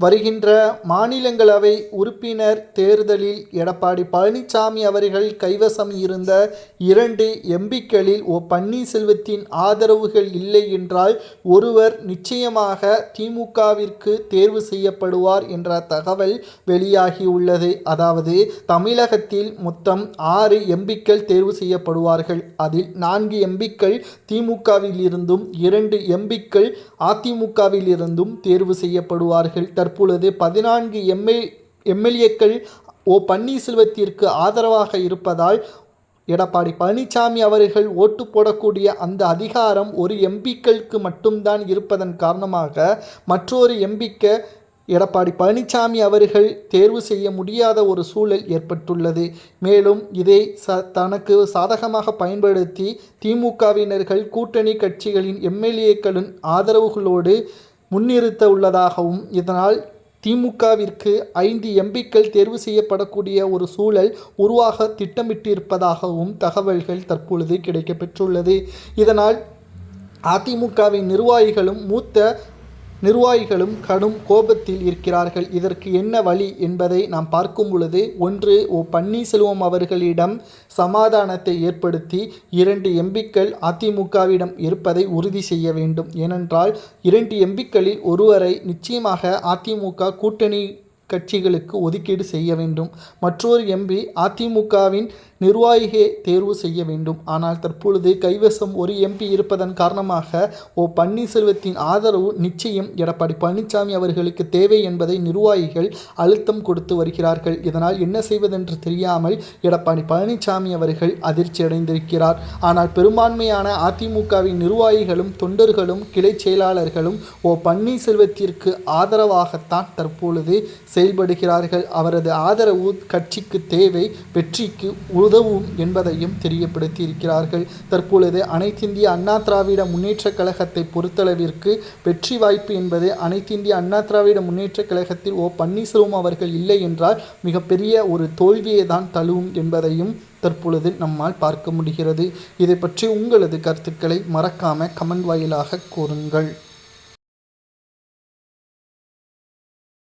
வருகின்ற மாநிலங்களவை உறுப்பினர் தேர்தலில் எடப்பாடி பழனிசாமி அவர்கள் கைவசம் இருந்த இரண்டு எம்பிக்களில் ஓ பன்னீர்செல்வத்தின் ஆதரவுகள் இல்லை என்றால் ஒருவர் நிச்சயமாக திமுகவிற்கு தேர்வு செய்யப்படுவார் என்ற தகவல் வெளியாகியுள்ளது. அதாவது தமிழகத்தில் மொத்தம் ஆறு எம்பிக்கள் தேர்வு செய்யப்படுவார்கள். அதில் நான்கு எம்பிக்கள் திமுகவில் இருந்தும் இரண்டு எம்பிக்கள் அதிமுகவில் இருந்தும் தேர்வு செய்யப்படுவார்கள். தற்பொழுது பதினான்கு எம்எல் எம்எல்ஏக்கள் ஓ பன்னீர்செல்வத்திற்கு ஆதரவாக இருப்பதால் எடப்பாடி பழனிசாமி அவர்கள் ஓட்டு போடக்கூடிய அந்த அதிகாரம் ஒரு எம்பிக்களுக்கு மட்டும்தான் இருப்பதன் காரணமாக மற்றொரு எம்பிக்க எடப்பாடி பழனிசாமி அவர்கள் தேர்வு செய்ய முடியாத ஒரு சூழல் ஏற்பட்டுள்ளது. மேலும் இதை ச தனக்கு சாதகமாக பயன்படுத்தி திமுகவினர்கள் கூட்டணி கட்சிகளின் எம்எல்ஏக்களின் ஆதரவுகளோடு முன்னிறுத்த உள்ளதாகவும் இதனால் திமுகவிற்கு ஐந்து எம்பிக்கள் தேர்வு செய்யப்படக்கூடிய ஒரு சூழல் உருவாக திட்டமிட்டிருப்பதாகவும் தகவல்கள் தற்பொழுது கிடைக்கப்பெற்றுள்ளது. இதனால் அதிமுகவின் நிர்வாகிகளும் மூத்த நிர்வாகிகளும் கடும் கோபத்தில் இருக்கிறார்கள். இதற்கு என்ன வழி என்பதை நாம் பார்க்கும் பொழுது ஒன்று ஓ பன்னீர்செல்வம் அவர்களிடம் சமாதானத்தை ஏற்படுத்தி இரண்டு எம்பிக்கள் அதிமுகவிடம் இருப்பதை உறுதி செய்ய வேண்டும். ஏனென்றால் இரண்டு எம்பிக்களில் ஒருவரை நிச்சயமாக அதிமுக கூட்டணி கட்சிகளுக்கு ஒதுக்கீடு செய்ய வேண்டும். மற்றொரு எம்பி அதிமுகவின் நிர்வாகியை தேர்வு செய்ய வேண்டும். ஆனால் தற்பொழுது கைவசம் ஒரு எம்பி இருப்பதன் காரணமாக ஓ பன்னீர்செல்வத்தின் ஆதரவு நிச்சயம் எடப்பாடி பழனிசாமி அவர்களுக்கு தேவை என்பதை நிர்வாகிகள் அழுத்தம் கொடுத்து வருகிறார்கள். இதனால் என்ன செய்வதென்று தெரியாமல் எடப்பாடி பழனிசாமி அவர்கள் அதிர்ச்சி அடைந்திருக்கிறார். ஆனால் பெரும்பான்மையான அதிமுகவின் நிர்வாகிகளும் தொண்டர்களும் கிளை செயலாளர்களும் ஓ பன்னீர்செல்வத்திற்கு ஆதரவாகத்தான் தற்பொழுது செயல்படுகிறார்கள். அவரது ஆதரவு கட்சிக்கு தேவை வெற்றிக்கு உதவும் என்பதையும் தெரியப்படுத்தி இருக்கிறார்கள் தற்பொழுது அனைத்திந்திய அண்ணா திராவிட முன்னேற்றக் கழகத்தை பொறுத்தளவிற்கு வெற்றி வாய்ப்பு என்பது அனைத்திந்திய அண்ணா திராவிட முன்னேற்றக் கழகத்தில் ஓ பன்னீர்செல்வம் அவர்கள் இல்லை என்றால் மிகப்பெரிய ஒரு தோல்வியை தான் தழுவும் என்பதையும் தற்பொழுது நம்மால் பார்க்க முடிகிறது. இதை பற்றி உங்களது கருத்துக்களை மறக்காம கமெண்ட் வாயிலாக கூறுங்கள்.